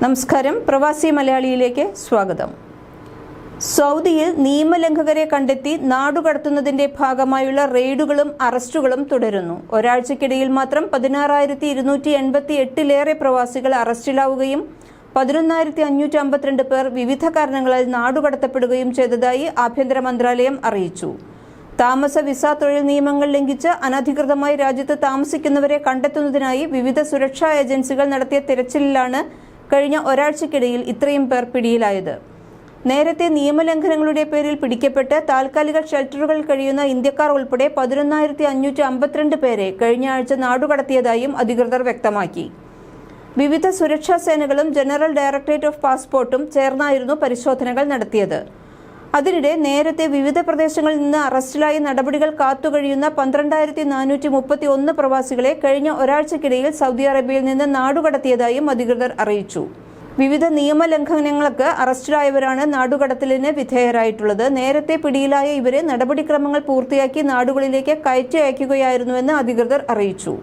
നമസ്കാരം. പ്രവാസി മലയാളിയിലേക്ക് സ്വാഗതം. സൗദിയിൽ നിയമലംഘകരെ കണ്ടെത്തി നാടുകടത്തുന്നതിന്റെ ഭാഗമായുള്ള റെയ്ഡുകളും അറസ്റ്റുകളും തുടരുന്നു. ഒരാഴ്ചക്കിടയിൽ മാത്രം പതിനാറായിരത്തി ഇരുന്നൂറ്റി എൺപത്തി എട്ടിലേറെ പ്രവാസികൾ അറസ്റ്റിലാവുകയും പതിനൊന്നായിരത്തി അഞ്ഞൂറ്റി അമ്പത്തിരണ്ട് പേർ വിവിധ കാരണങ്ങളാൽ നാടുകടത്തപ്പെടുകയും ചെയ്തതായി ആഭ്യന്തര മന്ത്രാലയം അറിയിച്ചു. താമസ വിസ തൊഴിൽ നിയമങ്ങൾ ലംഘിച്ച് അനധികൃതമായി രാജ്യത്ത് താമസിക്കുന്നവരെ കണ്ടെത്തുന്നതിനായി വിവിധ സുരക്ഷാ ഏജൻസികൾ നടത്തിയ തിരച്ചിലിലാണ് കഴിഞ്ഞ ഒരാഴ്ചക്കിടയിൽ ഇത്രയും പേർ പിടിയിലായത്. നേരത്തെ നിയമലംഘനങ്ങളുടെ പേരിൽ പിടിക്കപ്പെട്ട് താൽക്കാലിക ഷെൽട്ടറുകൾ കഴിയുന്ന ഇന്ത്യക്കാർ ഉൾപ്പെടെ പതിനൊന്നായിരത്തി അഞ്ഞൂറ്റി അമ്പത്തിരണ്ട് പേരെ കഴിഞ്ഞ ആഴ്ച നാടുകടത്തിയതായും അധികൃതർ വ്യക്തമാക്കി. വിവിധ സുരക്ഷാ സേനകളും ജനറൽ ഡയറക്ടറേറ്റ് ഓഫ് പാസ്പോർട്ടും ചേർന്നായിരുന്നു പരിശോധനകൾ നടത്തിയത്. അതിനിടെ നേരത്തെ വിവിധ പ്രദേശങ്ങളിൽ നിന്ന് അറസ്റ്റിലായി നടപടികൾ കാത്തുകഴിയുന്ന പന്ത്രണ്ടായിരത്തി നാനൂറ്റി മുപ്പത്തി ഒന്ന് പ്രവാസികളെ കഴിഞ്ഞ ഒരാഴ്ചക്കിടയിൽ സൗദി അറേബ്യയിൽ നിന്ന് നാടുകടത്തിയതായും അധികൃതർ അറിയിച്ചു. വിവിധ നിയമലംഘനങ്ങൾക്ക് അറസ്റ്റിലായവരാണ് നാടുകടത്തലിന് വിധേയരായിട്ടുള്ളത്. നേരത്തെ പിടിയിലായ ഇവരെ നടപടിക്രമങ്ങൾ പൂർത്തിയാക്കി നാടുകളിലേക്ക് കയറ്റി അയക്കുകയായിരുന്നുവെന്ന് അധികൃതർ അറിയിച്ചു.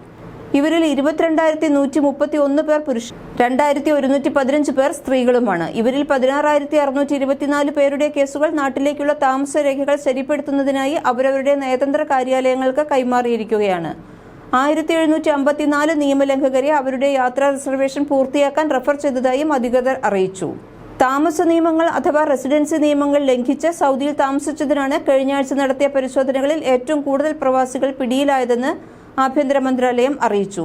ഇവരിൽ ഇരുപത്തിരണ്ടായിരത്തി നൂറ്റി മുപ്പത്തി ഒന്ന് പേർ പുരുഷ രണ്ടായിരത്തി ഒരുന്നൂറ്റി പതിനഞ്ച് പേർ സ്ത്രീകളുമാണ്. ഇവരിൽ പതിനാറായിരത്തി അറുന്നൂറ്റി ഇരുപത്തിനാല് പേരുടെ കേസുകൾ നാട്ടിലേക്കുള്ള താമസ രേഖകൾ ശരിപ്പെടുത്തുന്നതിനായി അവരവരുടെ നയതന്ത്ര കാര്യാലയങ്ങൾക്ക് കൈമാറിയിരിക്കുകയാണ്. ആയിരത്തി എഴുന്നൂറ്റി അമ്പത്തിനാല് നിയമലംഘകരെ അവരുടെ യാത്രാ റിസർവേഷൻ പൂർത്തിയാക്കാൻ റഫർ ചെയ്തതായും അധികൃതർ അറിയിച്ചു. താമസ നിയമങ്ങൾ അഥവാ റെസിഡൻസി നിയമങ്ങൾ ലംഘിച്ച് സൗദിയിൽ താമസിച്ചതിനാണ് കഴിഞ്ഞ ആഴ്ച നടത്തിയ പരിശോധനകളിൽ ഏറ്റവും കൂടുതൽ പ്രവാസികൾ പിടിയിലായതെന്ന് ആഭ്യന്തര മന്ത്രാലയം അറിയിച്ചു.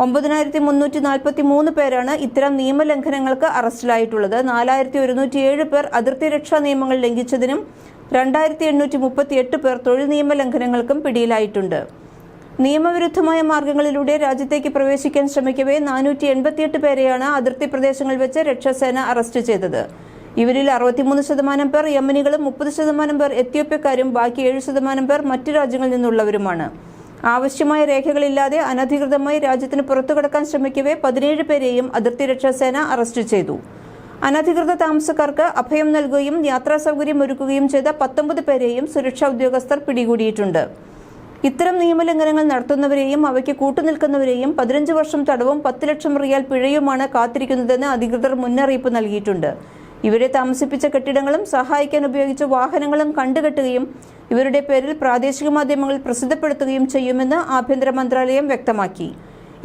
ഒമ്പതിനായിരത്തി മുന്നൂറ്റി നാൽപ്പത്തി മൂന്ന് പേരാണ് ഇത്തരം നിയമലംഘനങ്ങൾക്ക് അറസ്റ്റിലായിട്ടുള്ളത്. നാലായിരത്തി ഒരുന്നൂറ്റി ഏഴ് പേർ അതിർത്തി രക്ഷാ നിയമങ്ങൾ ലംഘിച്ചതിനും രണ്ടായിരത്തി എണ്ണൂറ്റി മുപ്പത്തി എട്ട് പേർ തൊഴിൽ നിയമ ലംഘനങ്ങൾക്കും പിടിയിലായിട്ടുണ്ട്. നിയമവിരുദ്ധമായ മാർഗങ്ങളിലൂടെ രാജ്യത്തേക്ക് പ്രവേശിക്കാൻ ശ്രമിക്കവേ നാനൂറ്റി എൺപത്തിയെട്ട് പേരെയാണ് അതിർത്തി പ്രദേശങ്ങളിൽ വെച്ച് രക്ഷാസേന അറസ്റ്റ് ചെയ്തത്. ഇവരിൽ അറുപത്തിമൂന്ന് ശതമാനം പേർ യമനികളും മുപ്പത് ശതമാനം പേർ എത്യോപ്യക്കാരും ബാക്കി ഏഴ് ശതമാനം പേർ മറ്റു രാജ്യങ്ങളിൽ നിന്നുള്ളവരുമാണ്. ആവശ്യമായ രേഖകളില്ലാതെ അനധികൃതമായി രാജ്യത്തിന് പുറത്തു കടക്കാൻ ശ്രമിക്കവേ പതിനേഴ് പേരെയും അതിർത്തി രക്ഷാസേന അറസ്റ്റ് ചെയ്തു. അനധികൃത താമസക്കാർക്ക് അഭയം നൽകുകയും യാത്രാ സൗകര്യം ഒരുക്കുകയും ചെയ്ത പത്തൊമ്പത് പേരെയും സുരക്ഷാ ഉദ്യോഗസ്ഥർ പിടികൂടിയിട്ടുണ്ട്. ഇത്തരം നിയമലംഘനങ്ങൾ നടത്തുന്നവരെയും അവയ്ക്ക് കൂട്ടുനിൽക്കുന്നവരെയും പതിനഞ്ച് വർഷം തടവും പത്ത് ലക്ഷം റിയാൽ പിഴയുമാണ് കാത്തിരിക്കുന്നതെന്ന് അധികൃതർ മുന്നറിയിപ്പ് നൽകിയിട്ടുണ്ട്. ഇവരെ താമസിപ്പിച്ച കെട്ടിടങ്ങളും സഹായിക്കാൻ ഉപയോഗിച്ച വാഹനങ്ങളും കണ്ടുകെട്ടുകയും ഇവരുടെ പേരിൽ പ്രാദേശിക മാധ്യമങ്ങളിൽ പ്രസിദ്ധപ്പെടുത്തുകയും ചെയ്യുമെന്ന് ആഭ്യന്തര മന്ത്രാലയം വ്യക്തമാക്കി.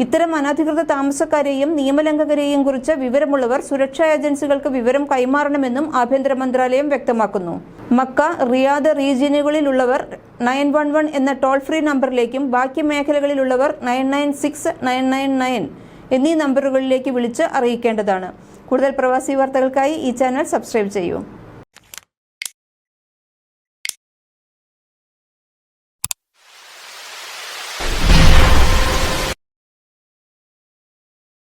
ഇത്തരം അനധികൃത താമസക്കാരെയും നിയമലംഘകരെയും കുറിച്ച് വിവരമുള്ളവർ സുരക്ഷാ ഏജൻസികൾക്ക് വിവരം കൈമാറണമെന്നും ആഭ്യന്തര മന്ത്രാലയം വ്യക്തമാക്കുന്നു. മക്ക റിയാദ് റീജിയനുകളിലുള്ളവർ നയൻ വൺ വൺ എന്ന ടോൾ ഫ്രീ നമ്പറിലേക്കും ബാക്കി മേഖലകളിലുള്ളവർ nine nine six nine nine nine എന്നീ നമ്പറുകളിലേക്ക് വിളിച്ച് അറിയിക്കേണ്ടതാണ്. കൂടുതൽ പ്രവാസി വാർത്തകൾക്കായി ഈ ചാനൽ സബ്സ്ക്രൈബ് ചെയ്യൂ.